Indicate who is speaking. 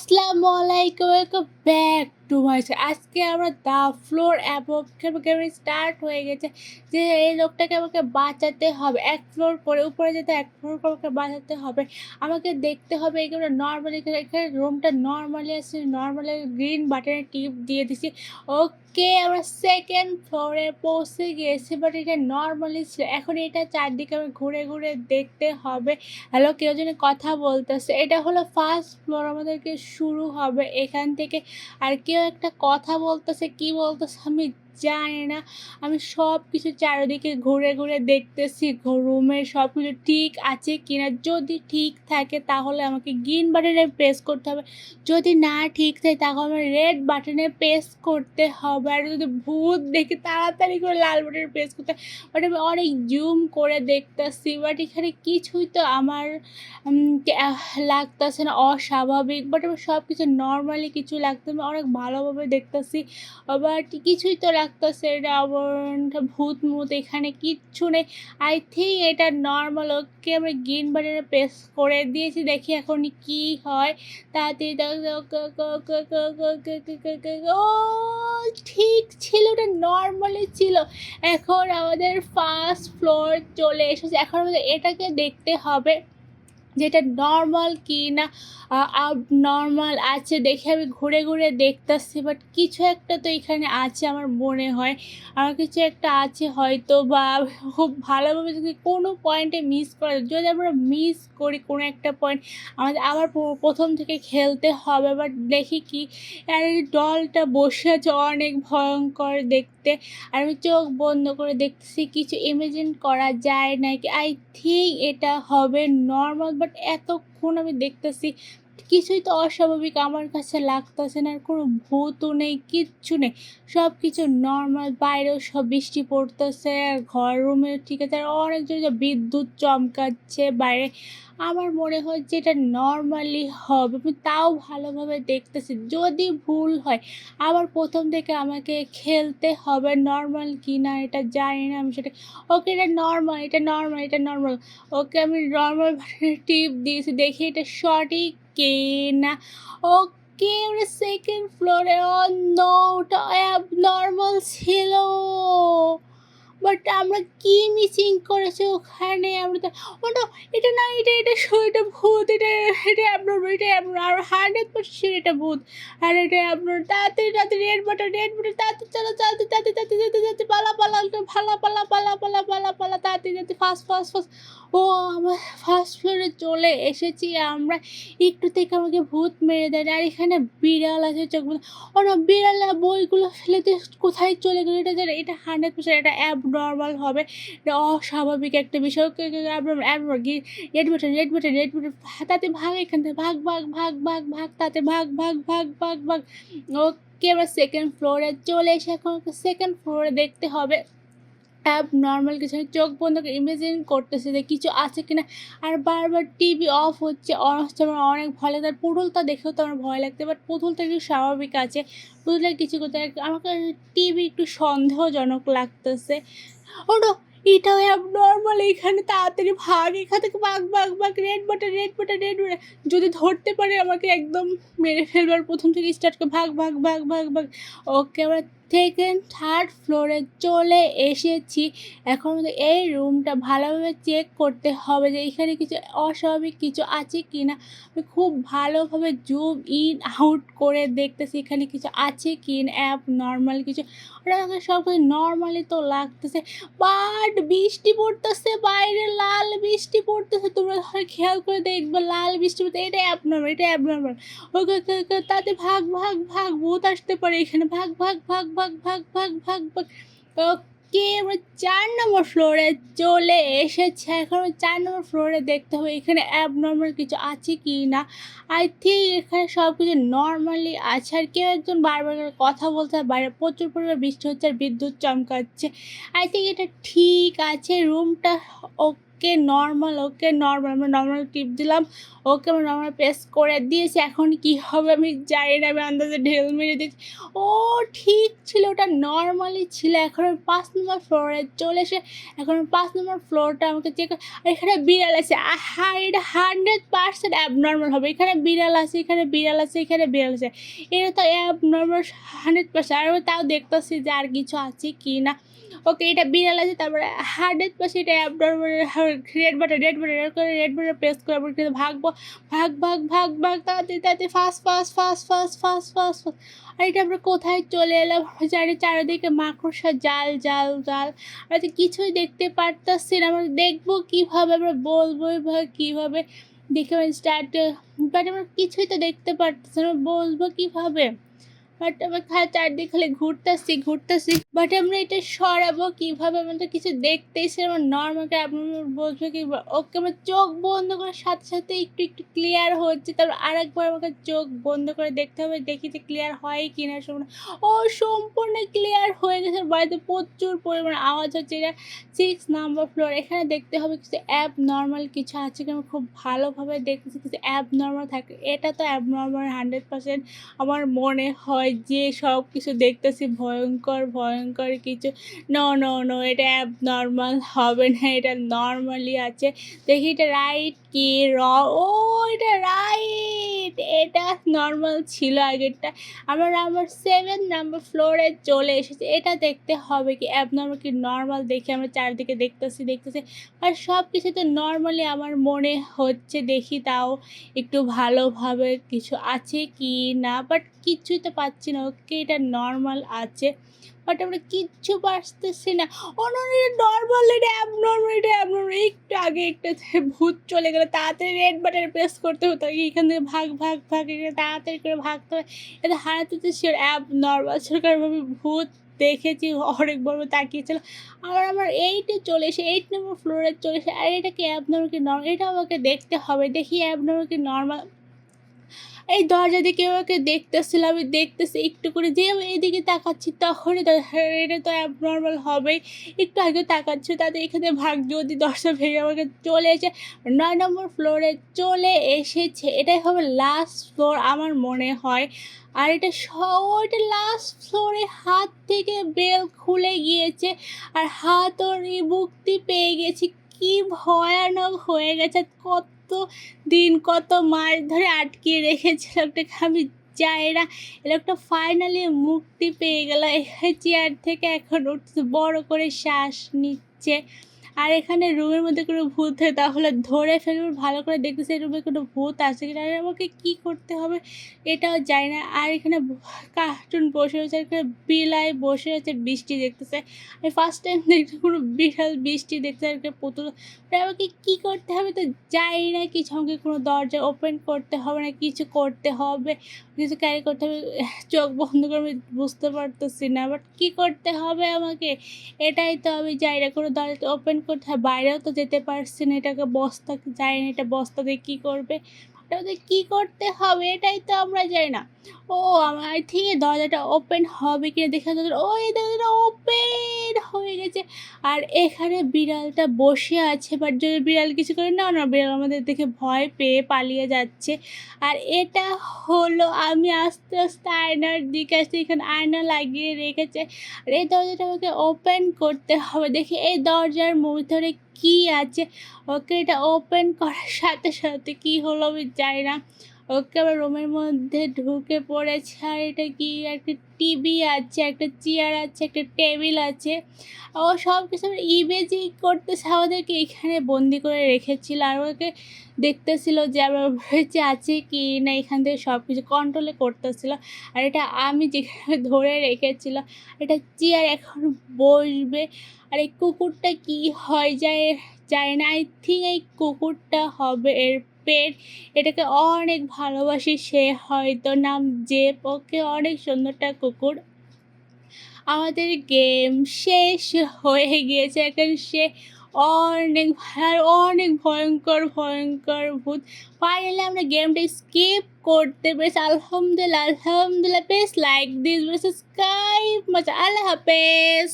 Speaker 1: আসসালামু আলাইকুম welcome back to my আজকে আমরা দা ফ্লোর গেমে স্টার্ট হয়ে গেছে যে এই লোকটাকে আমাকে বাঁচাতে হবে। এক ফ্লোর করে উপরে যেতে এক ফ্লোর করে আমাকে বাঁচাতে হবে। আমাকে দেখতে হবে এগুলো নর্মালি এখানে রুমটা নর্মালি আছে নর্মালি গ্রিন বাটনে টিপ দিয়ে দিছি। ওকে আমরা সেকেন্ড ফ্লোরে পৌঁছে গিয়েছি বাট এটা নর্মালি ছিল। এখন এটা চারদিকে আমি ঘুরে ঘুরে দেখতে হবে। হ্যালো কেউ যেন কথা বলতেছে। এটা হলো ফার্স্ট ফ্লোর আমাদেরকে শুরু হবে এখান থেকে। আর কেউ একটা কথা বলতেছে, কি বলতেছে আমি জানি না। আমি সব কিছু চারিদিকে ঘুরে ঘুরে দেখতেছি রুমের সব কিছু ঠিক আছে কিনা। যদি ঠিক থাকে তাহলে আমাকে গ্রিন বাটনে প্রেস করতে হবে। যদি না ঠিক থাকে তাহলে আমার রেড বাটনে প্রেস করতে হবে। আর যদি ভূত দেখি তাড়াতাড়ি করে লাল বাটনে প্রেস করতে বাট আমি অনেক জুম করে দেখতেছি। বাট এখানে কিছুই তো আমার লাগতেছে না, অস্বাভাবিক। বাট আমার সব কিছু নর্মালি কিছু লাগতে আমি অনেক ভালোভাবে দেখতেছি। বাট কিছুই তো লাগতেছে আত্মসের আবরণ ভূত মুত এখানে কিচ্ছু নেই আই থিঙ্ক এটা নর্মাল ওকে আমরা গ্রিন বাটনে প্রেস করে দিয়েছি দেখি এখন কি হয় তাতে ও ঠিক ছিল ওটা নর্মালি ছিল এখন আমাদের ফার্স্ট ফ্লোর চলে এসেছে এখন আমাদের এটাকে দেখতে হবে যেটা নর্মাল কি না নর্মাল আছে দেখে আমি ঘুরে ঘুরে দেখতেছি বাট কিছু একটা তো এখানে আছে আমার মনে হয়। আমার কিছু একটা আছে হয়তো বা খুব ভালোভাবে যদি কোনো পয়েন্টে মিস করা যদি আমরা মিস করি কোনো একটা পয়েন্ট আমাদের আবার প্রথম থেকে খেলতে হবে বাট দেখি কি, আর ডলটা বসে আছে অনেক ভয়ঙ্কর দেখতে। আর আমি চোখ বন্ধ করে দেখতেছি কিছু ইমেজিন করা যায় নাকি? আই থিঙ্ক এটা হবে নর্মাল বাট এতক্ষণ আমি দেখতেছি কিছুই তো অস্বাভাবিক। আমার কাছে লাগতেছে না, আর কোনো ভূতও নেই, কিচ্ছু নেই। সব কিছু নর্মাল বাইরেও সব বৃষ্টি পড়তেছে ঘর রুমে ঠিক আছে, আর অনেক বিদ্যুৎ চমকাচ্ছে বাইরে। আমার মনে হয় যে এটা নর্মালি হবে, আমি তাও ভালোভাবে দেখতেছি, যদি ভুল হয়। আবার প্রথম থেকে আমাকে খেলতে হবে নর্মাল কি না এটা জানি না আমি সেটা। ওকে এটা নর্মাল এটা নর্মাল এটা নর্মাল ওকে আমি নর্মাল টিপ দিয়েছি, দেখি এটা সঠিক না ওকে আমরা সেকেন্ড ফ্লোরে অন্য ওটা নর্মাল ছিল বাট আমরা কি মিসিং করেছি ওখানে? আমরা তো ওটা এটা না, এটা এটা শো- এটা ভূত, এটা এটা আপনার এটা আপনার আর হান্ড্রেড পার্সেন্ট এটা ভূত। আর এটা আপনার তাড়াতাড়ি তাড়াতাড়ি রেড বাটন রেড বাটন তাড়াতাড়ি, চলো তাড়াতাড়ি তাড়াতাড়ি তাড়াতাড়ি তাড়াতাড়ি, পালা পালা পালা পালা পালা পালা পালা পালা তাড়াতাড়ি তাড়াতাড়ি ফাস্ট ফাস্ট ফাস্ট ও আমার ফার্স্ট ফ্লোরে চলে এসেছি, আমরা একটু থেকে আমাকে ভূত মেরে দেয়, আর এখানে বিড়াল আছে চোখ বন্ধ। ও না, বিড়াল বইগুলো ফেলে দিয়ে কোথায় চলে গেলো? এটা জানে, এটা হান্ড্রেড পার্সেন্ট এটা অ্যাব নর্মাল হবে। এটা অস্বাভাবিক একটা বিষয়। Red button red button red button তাতে ভাগ, এখান থেকে ভাগ ভাগ ভাগ ভাগ ভাগ, তাতে ভাগ ভাগ ভাগ ভাগ ভাগ। ওকে আমরা সেকেন্ড ফ্লোরে চলে এসে এখন সেকেন্ড ফ্লোরে দেখতে হবে। অ্যাপ নর্মাল কিছু চোখ বন্ধ করে ইমেজিন করতেছে যে কিছু আছে কিনা। আর বারবার টিভি অফ হচ্ছে হচ্ছে আমার অনেক ভয় লাগছে আর পুতুলটা দেখেও তো আমার ভয় লাগছে বাট পুতুলটা একটু স্বাভাবিক আছে। পুতুলের কিছু করতে আমাকে টিভি একটু সন্দেহজনক লাগতেছে। ওটা, এটাও অ্যাপ নর্মাল এখানে তাড়াতাড়ি ভাগ, এখান থেকে ভাগ ভাগ ভাগ red button red button red button যদি ধরতে পারে আমাকে একদম মেরে ফেলবার প্রথম থেকে স্টার্ট করে ভাগ ভাগ ভাগ ভাগ ভাগ। ওকে, আমরা সেকেন্ড থার্ড ফ্লোরে চলে এসেছি। এখন এই রুমটা ভালোভাবে চেক করতে হবে যে এখানে কিছু অস্বাভাবিক কিছু আছে কি না আমি খুব ভালোভাবে জুম ইন আউট করে দেখতেছি এখানে কিছু আছে কি না অ্যাপ নর্মাল কিছু। ওটা সব কিছু নর্মালি তো লাগতেছে। বাট বৃষ্টি পড়তেছে বাইরে লাল বৃষ্টি পড়তেছে। তোমরা ধরে খেয়াল করে দেখবে লাল বৃষ্টি পড়তে এটা অ্যাপ নর্মাল এটা অ্যাপ নর্মাল ওকে, তাতে ভাগ ভাগ ভাগ ভূত আসতে পারে এখানে। ভাগ ভাগ ভাগ ভাগ ভাগ ভাগ ভাগ ভাগ ভাগ। ওকে আমরা চার নম্বর ফ্লোরে চলে এসেছে। এখন চার নম্বর ফ্লোরে দেখতে হবে এখানে অ্যাব নর্মাল কিছু আছে কি না। আই থিঙ্ক এখানে সব কিছু নর্মালি আছে। আর কেউ একজন বারবার করে কথা বলতে বাইরে প্রচুর পরিমাণে বৃষ্টি হচ্ছে আর বিদ্যুৎ চমকাচ্ছে। আই থিঙ্ক এটা ঠিক আছে। রুমটা okay okay normal okay normal আমরা নর্মাল টিপ দিলাম, ওকে আমরা নর্মাল প্রেস করে দিয়েছি, এখন কি হবে আমি জানি না, আমি আন্দাজে ঢেল মেরে দিয়েছি। ও ঠিক ছিল, ওটা নর্মালি ছিল, এখন আমি পাঁচ নম্বর ফ্লোরে চলে এসে, এখন পাঁচ নম্বর ফ্লোরটা আমাকে চেক আর এখানে বিড়াল আছে, আহা, এটা হান্ড্রেড পার্সেন্ট অ্যাবনর্মাল হবে, এখানে বিড়াল আছে, এখানে বিড়াল আছে, এখানে বিড়াল আছে, এটা তো অ্যাবনর্মাল হান্ড্রেড পার্সেন্ট আর তাও দেখতেছি যে আর কিছু আছে কি না ওকে, এটা বিড়াল আছে, তারপরে হান্ড্রেড পার্সেন্ট এটা abnormal red button red button red করে রেড বাটন প্রেস করে কিন্তু ভাগবো ভাগ ভাগ ভাগ ভাগ তাড়াতাড়ি তাড়াতাড়ি fast fast fast fast fast fast fast আর এটা আমরা কোথায় চলে এলাম? চারি চারিদিকে মাকড়সা, জাল জাল জাল। আমরা তো কিছুই দেখতে পারতাছি না। আমরা দেখব কীভাবে, আমরা বলব কীভাবে দেখে স্টার্ট বাট আমরা কিছুই তো দেখতে পারতেছি না। বলব কীভাবে? বাট আমরা খালি চারদিকে খালি ঘুরতেছি ঘুরতেছি। বাট আমরা এটা সরাবো কীভাবে? আমরা তো কিছু দেখতেইছি আমার নর্মালকে আপনার বলবে কি, ওকে, আমার চোখ বন্ধ করার সাথে সাথে একটু একটু ক্লিয়ার হচ্ছে। তারপর আরেকবার আমাকে চোখ বন্ধ করে দেখতে হবে, দেখি যে ক্লিয়ার হয় কি না সম্পূর্ণ। ও, সম্পূর্ণ ক্লিয়ার হয়ে গেছে। বাড়িতে প্রচুর পরিমাণে আওয়াজ হচ্ছে। এটা সিক্স নাম্বার ফ্লোর এখানে দেখতে হবে কিছু অ্যাব নর্মাল কিছু আছে কি আমি খুব ভালোভাবে দেখতেছি। কিছু অ্যাব নর্মাল থাকে। এটা তো অ্যাব নর্মাল হান্ড্রেড পার্সেন্ট আমার মনে হয় যে সব কিছু দেখতেছি, ভয়ঙ্কর ভয়ঙ্কর কিছু। নো নো নো এটা অ্যাব নর্মাল হবে না, এটা নর্মালি আছে। দেখি এটা রাইট কি র ও, এটা রাইট এটা নর্মাল ছিল আগেরটা। আমার আমার সেভেন নাম্বার ফ্লোরে চলে এসেছে। এটা দেখতে হবে কি অ্যাবনর্মাল কি নর্মাল দেখে আমরা চারিদিকে দেখতেছি দেখতেছি। আর সব কিছু তো নর্মালি আমার মনে হচ্ছে, দেখি তাও একটু ভালোভাবে কিছু আছে কি না। বাট কিছুই তো পাচ্ছি না ওকে এটা নর্মাল আছে বাট আমরা কিচ্ছু পারতেছি না। অন্য নর্মাল এটা অ্যাবনর্মাল এটা অ্যাবনর্মাল একটু আগে একটা ভূত চলে গেলে, তাড়াতাড়ি রেড বাটন প্রেস করতে হতো এখান থেকে ভাগ ভাগ ভাগ, এখানে তাড়াতাড়ি করে ভাগতে হয় এটা হারাতে তো শিওর অ্যাব নর্মাল সরকারভাবে ভূত দেখেছি, অনেক বড় তাকিয়েছিল। আবার আমার এইটে চলে এসে এইট নম্বর ফ্লোরে চলে এসে, আর এটা কি অ্যাবনর্মাল কি নর্মাল এটা আমাকে দেখতে হবে, দেখি অ্যাবনর্মাল কি নর্মাল এই দরজা দিয়ে কেউ দেখতেছিল, আমি দেখতেছি, একটু করে যে আমি এইদিকে তাকাচ্ছি, তখনই এটা তো অ্যাবনর্মাল হবেই একটু আগে তাকাচ্ছি তাতে এখানে ভাগ যদি দরজা ভেঙে আমাকে চলে এসে নয় নম্বর ফ্লোরে চলে এসেছে। এটাই হবে লাস্ট ফ্লোর আমার মনে হয়। আর এটা ওইটা লাস্ট ফ্লোরে হাত থেকে বেল খুলে গিয়েছে, আর হাত ওর মুক্তি পেয়ে গেছি। কি ভয়ানক হয়ে গেছে, কত দিন, কত মাস ধরে আটকিয়ে রেখেছে লোকটাকে, আমি যাই না। লোকটা ফাইনালি মুক্তি পেয়ে গেল। চেয়ার থেকে এখন উঠছে, বড় করে শ্বাস নিচ্ছে। আর এখানে রুমের মধ্যে কোনো ভূত হয় তাহলে ধরে ফেলব ভালো করে দেখতেছে রুমে কোনো ভূত আছে কিনা। আর আমাকে কী করতে হবে এটাও জানি না। আর এখানে কার্টুন বসে রয়েছে এখানে বিলাই বসে রয়েছে বৃষ্টি দেখতেছে। আমি ফার্স্ট টাইম দেখছি কোনো বিশাল বৃষ্টি দেখতে আর পুতুল। আমাকে কী করতে হবে তো জানি না, কিছু আমাকে কোনো দরজা ওপেন করতে হবে না, কিছু করতে হবে। কিছু ক্যারি করতে হবে, চোখ বন্ধ করে আমি বুঝতে পারতেছি না বাট কী করতে হবে আমাকে? এটাই তো আমি যাই না, কোনো দরজা ওপেন হয় বাইরেও তো যেতে পারছি না। এটাকে বস্তা যায়নি না এটা বস্তা দিয়ে কী করবে। ওটা কী করতে হবে এটাই তো আমরা যাই না। ও, আমার থিঙ্ক দরজাটা ওপেন হবে কি দেখে ও, এই দরজাটা ওপেন হয়ে গেছে। আর এখানে বিড়ালটা বসে আছে বাট যদি বিড়াল কিছু করে, না না, বিড়াল আমাদের দেখে ভয় পেয়ে পালিয়ে যাচ্ছে। আর এটা হলো, আমি আস্তে আস্তে আয়নার দিকে আসতে এখানে আয়না লাগিয়ে রেখেছে। আর এই দরজাটা আমাকে ওপেন করতে হবে। দেখি এই দরজার ভিতরে কি আছে? ওকে এটা ওপেন করার সাথে সাথে কি হলো আমি জানি না। ওকে আবার রুমের মধ্যে ঢুকে পড়েছে, আর এটা কি একটা টিভি আছে, একটা চেয়ার আছে, একটা টেবিল আছে। ও সব কিছু ইমেজিং করতেছে, আমাদেরকে এখানে বন্দি করে রেখেছিল। আর ওকে দেখতেছিল যে আমার বেঁচে আছে কি না, এখান থেকে সব কিছু কন্ট্রোলে করতেছিল। আর এটা আমি যেখানে ধরে রেখেছিল, এটা চেয়ার এখন বসবে। আর এই কুকুরটা কি হয় যায় যায় না আই থিঙ্ক এই কুকুরটা হবে এর পেট। এটাকে অনেক ভালোবাসি, সে হয়তো নাম যে পক্ষে অনেক সুন্দরটা কুকুর। আমাদের গেম শেষ হয়ে গিয়েছে এখন। সে অনেক আর অনেক ভয়ঙ্কর ভয়ঙ্কর ভূত। ফাইনালি আমরা গেমটা স্কিপ করতে পেরেছি। আলহামদুলিল্লাহ আলহামদুলিল্লাহ প্লিজ লাইক দিস সাবস্ক্রাইব মজা আল্লাহ হাফেজ।